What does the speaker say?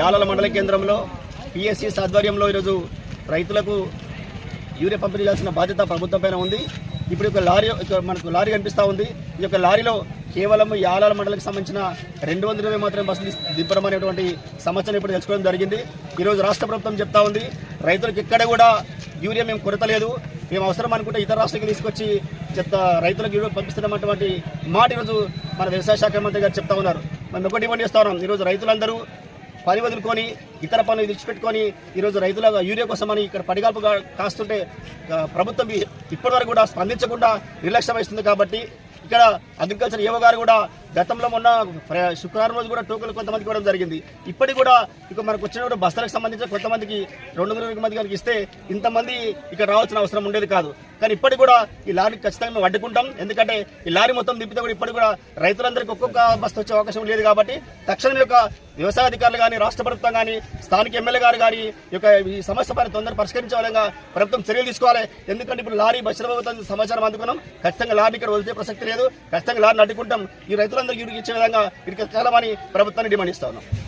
యాలల మండల కేంద్రంలో పిఎస్సి ఆధ్వర్యంలో ఈరోజు రైతులకు యూరియా పంపిణీ చేయాల్సిన బాధ్యత ప్రభుత్వం పైన ఉంది. ఇప్పుడు ఒక లారీ మనకు లారీ కనిపిస్తూ ఉంది. ఈ యొక్క లారీలో కేవలం యాలాల మండలికి సంబంధించిన రెండు వందల ఇరవై మాత్రమే బస్సులు దింపడం అనేటువంటి సమస్యను ఇప్పుడు తెలుసుకోవడం జరిగింది. ఈరోజు రాష్ట్ర ప్రభుత్వం చెప్తా ఉంది రైతులకు ఇక్కడ కూడా యూరియా మేము కొరత లేదు మేము అవసరం అనుకుంటే ఇతర రాష్ట్రాలకు తీసుకొచ్చి చెప్తా రైతులకు యూరియా పంపిస్తున్నటువంటి మాట ఈరోజు మన వ్యవసాయ శాఖ మంత్రి గారు చెప్తా ఉన్నారు. మనం ఒకటి డిమాండ్ చేస్తా ఉన్నాం. ఈరోజు రైతులందరూ పని వదులుకొని ఇతర పనులు విడిచిపెట్టుకొని ఈరోజు రైతుల యూరియా కోసమని ఇక్కడ పడిగాల్పుగా కాస్తుంటే ప్రభుత్వం ఇప్పటివరకు కూడా స్పందించకుండా నిర్లక్ష్యం వహిస్తుంది కాబట్టి ఇక్కడ అగ్రికల్చర్ ఏవో గారు కూడా గతంలో మొన్న ప్ర- శుక్రవారం రోజు కూడా టోకెన్లు కొంతమందికి ఇవ్వడం జరిగింది. ఇప్పటికి కూడా ఇక మనకు వచ్చిన కూడా బస్తాలకు సంబంధించిన కొంతమందికి రెండు వందల మంది కనుక ఇస్తే ఇంతమంది ఇక్కడ రావాల్సిన అవసరం ఉండేది కాదు. కానీ ఇప్పటికి కూడా ఈ లారీ ఖచ్చితంగా మేము అడ్డుకుంటాం. ఎందుకంటే ఈ లారీ మొత్తం దింపితే కూడా ఇప్పటికి కూడా రైతులందరికీ ఒక్కొక్క బస్సు వచ్చే అవకాశం లేదు కాబట్టి తక్షణం యొక్క వ్యవసాయ అధికారులు కానీ రాష్ట్ర ప్రభుత్వం కానీ స్థానిక ఎమ్మెల్యే గారు కానీ యొక్క ఈ సమస్య పైన తొందరగా పరిష్కరించే విధంగా ప్రభుత్వం చర్యలు తీసుకోవాలి. ఎందుకంటే ఇప్పుడు లారీ బస్సుల ప్రభుత్వం సమాచారం అందుకున్నాం. ఖచ్చితంగా లారీ ఇక్కడ వదిలే ప్రసక్తి లేదు. ఖచ్చితంగా లారీని అడ్డుకుంటాం. ఈ రైతులందరికీ ఇరుగు ఇచ్చే విధంగా ఇక్కడికి చాలా ప్రభుత్వాన్ని డిమాండ్ ఇస్తా ఉన్నాం.